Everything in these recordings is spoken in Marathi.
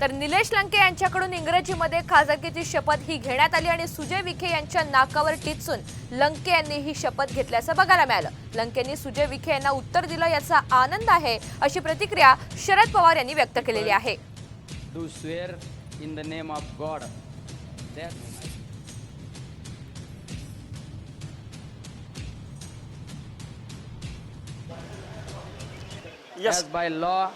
तर निलेश लंके यांच्याकडून इंग्रजीमध्ये खासदारकीची शपथ ही घेण्यात आली आणि सुजय विखे यांच्या नाकावर टिचून लंके यांनी ही शपथ घेतल्याचं बघायला मिळालं. लंकेंनी सुजय विखे यांना उत्तर दिलं याचा आनंद आहे अशी प्रतिक्रिया शरद पवार यांनी व्यक्त केलेली आहे. Yes. as by law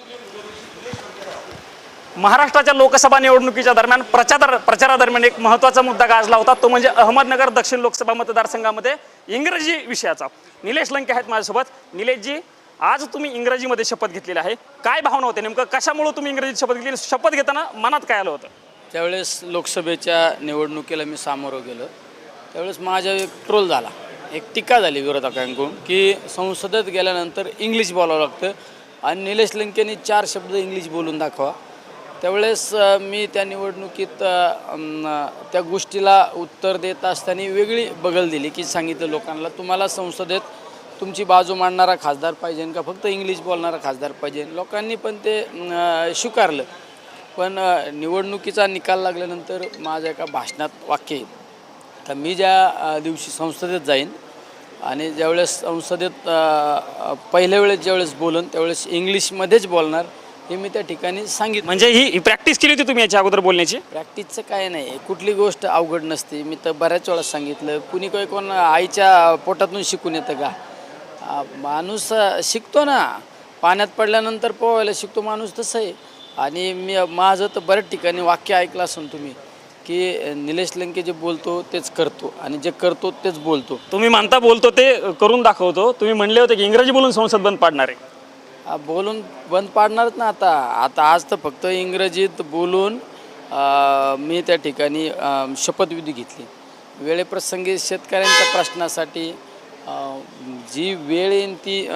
महाराष्ट्राच्या लोकसभा निवडणुकीच्या दरम्यान प्रचार प्रचारादरम्यान एक महत्त्वाचा मुद्दा गाजला होता तो म्हणजे अहमदनगर दक्षिण लोकसभा मतदारसंघामध्ये इंग्रजी विषयाचा. निलेश लंके आहेत माझ्यासोबत. निलेशजी आज तुम्ही इंग्रजीमध्ये शपथ घेतलेली आहे. काय भावना होते नेमकं? कशामुळे तुम्ही इंग्रजीत शपथ घेतली? शपथ घेताना मनात काय आलं होतं? त्यावेळेस लोकसभेच्या निवडणुकीला मी सामोरं गेलो. त्यावेळेस माझ्या एक ट्रोल झाला. एक टीका झाली विरोधकांकडून की संसदेत गेल्यानंतर इंग्लिश बोलावं लागतं. आणि निलेश लंकेने चार शब्द इंग्लिश बोलून दाखवा. त्यावेळेस मी त्या निवडणुकीत त्या गोष्टीला उत्तर देत असताना वेगळी बगल दिली की सांगितलं लोकांना तुम्हाला संसदेत तुमची बाजू मांडणारा खासदार पाहिजे का? फक्त इंग्लिश बोलणारा खासदार पाहिजे. लोकांनी पण ते स्वीकारलं. पण निवडणुकीचा निकाल लागल्यानंतर माझ्या एका भाषणात वाक्य येईल. तर मी ज्या दिवशी संसदेत जाईन आणि ज्यावेळेस संसदेत पहिल्या वेळेस ज्यावेळेस बोलन त्यावेळेस इंग्लिशमध्येच बोलणार हे मी त्या ठिकाणी सांगितलं. म्हणजे ही प्रॅक्टिस केली होती तुम्ही याच्या अगोदर बोलण्याची? प्रॅक्टिसचं काय नाही. कुठली गोष्ट अवघड नसते. मी तर बऱ्याच वेळा सांगितलं. कुणी काही कोण आईच्या पोटातून शिकून येतं का? आ, माणूस शिकतो ना. पाण्यात पडल्यानंतर पोहायला शिकतो माणूस तसं आहे. आणि मी माझं तर बऱ्याच ठिकाणी वाक्य ऐकलं असून तुम्ही की निलेश लंके जे बोलतो तेच करतो आणि जे करतो तेच बोलतो. तुम्ही मानता बोलतो ते करून दाखवतो. तुम्ही म्हणले होते की इंग्रजी बोलून संसद बंद पाडणार आहे. आ, बोलून बंद पाडणारच ना आता. आता आज तर फक्त इंग्रजीत बोलून आ, मी त्या ठिकाणी आ, शपथविधी घेतली. वेळेप्रसंगी शेतकऱ्यांच्या प्रश्नासाठी आ, जी वेळ येईन ती आ,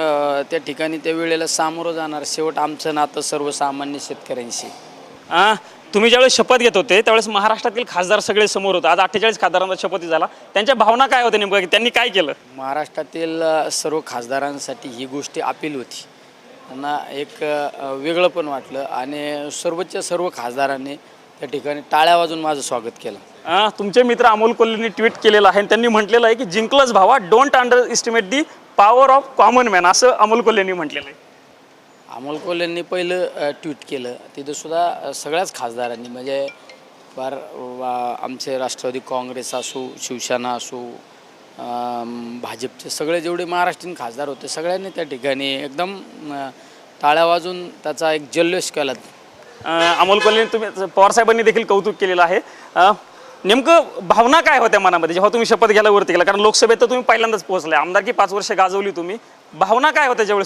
त्या ठिकाणी त्या वेळेला सामोरं जाणार. शेवट आमचं नातं सर्वसामान्य शेतकऱ्यांशी. आ, तुम्ही ज्यावेळेस शपथ घेत होते त्यावेळेस महाराष्ट्रातील खासदार सगळे समोर होते. आज अठ्ठेचाळीस खासदारांचा शपथ झाला. त्यांच्या भावना काय होत्या नेमकं? त्यांनी काय केलं? महाराष्ट्रातील अ, सर्व खासदारांसाठी ही गोष्टी अपील होती. त्यांना एक वेगळं पण वाटलं आणि सर्वच्या सर्व खासदारांनी त्या ठिकाणी टाळ्या वाजून माझं स्वागत केलं. आ, तुमचे मित्र अमोल कोल्हेंनी ट्विट केलेलं आहे आणि त्यांनी म्हटलेलं आहे की जिंकलंच भावा don't underestimate the power of common man असं अमोल कोल्हेंनी म्हटलेलं आहे. अमोल कोल्हेंनी पहिलं ट्विट केलं. तिथं सुद्धा अ, सगळ्याच खासदारांनी म्हणजे फार वा- आमचे राष्ट्रवादी काँग्रेस असो शिवसेना असो भाजपचे सगळे जेवढे महाराष्ट्रीयन खासदार होते सगळ्यांनी त्या ठिकाणी एकदम टाळ्या वाजून त्याचा एक जल्लोष केला. अमोल कोल्हे तुम्ही पवारसाहेबांनी देखील कौतुक केलेलं आहे. नेमकं भावना काय होत्या मनामध्ये जेव्हा तुम्ही शपथ घ्यायला वरती गेला? कारण लोकसभेत तर तुम्ही पहिल्यांदाच पोहोचलाय. आमदारकी पाच वर्ष गाजवली तुम्ही. भावना काय होत्या ज्यावेळेस